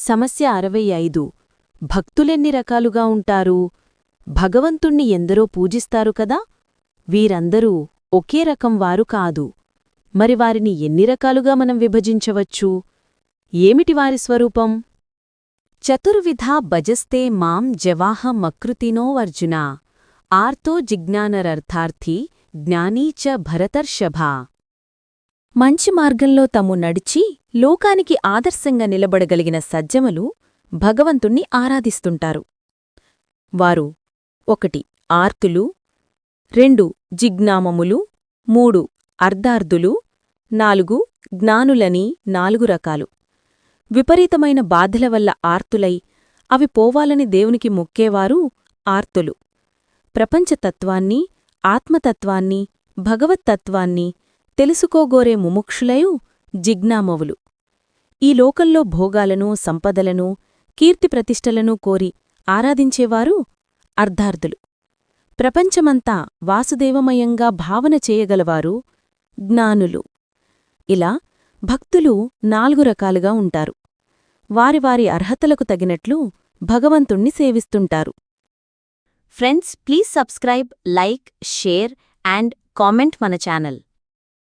సమస్య అరవై ఐదు. భక్తులెన్ని రకాలుగా ఉంటారు? భగవంతుణ్ణి ఎందరో పూజిస్తారు కదా? వీరందరూ ఒకే రకం వారు కాదు. మరి వారిని ఎన్ని రకాలుగా మనం విభజించవచ్చు? ఏమిటి వారి స్వరూపం? చతుర్విధా భజస్తే మాం జవాహ మకృతినో అర్జున. ఆర్తో జిజ్ఞానరర్థార్థి జ్ఞానీ చ భరతర్షభ. మంచి మార్గంలో తమ్ము నడిచి లోకానికి ఆదర్శంగా నిలబడగలిగిన సజ్జములు భగవంతుణ్ణి ఆరాధిస్తుంటారు. వారు ఒకటి ఆర్తులు రెండు జిజ్ఞామములు మూడు అర్ధార్థులు నాలుగు జ్ఞానులని నాలుగు రకాలు. విపరీతమైన బాధల వల్ల ఆర్తులై అవి పోవాలని దేవునికి మొక్కేవారు ఆర్తులు. ప్రపంచతత్వాన్ని ఆత్మతత్వాన్ని భగవత్తత్వాన్ని తెలుసుకోగోరే ముముక్షులయు జిజ్ఞామవులు. ఈ లోకంలో భోగాలను సంపదలను కీర్తిప్రతిష్టలను కోరి ఆరాధించేవారు అర్ధార్థులు. ప్రపంచమంతా వాసుదేవమయంగా భావన చేయగలవారు జ్ఞానులు. ఇలా భక్తులు నాలుగు రకాలుగా ఉంటారు. వారి వారి అర్హతలకు తగినట్లు భగవంతుణ్ణి సేవిస్తుంటారు. Friends please subscribe like share and comment మన ఛానల్.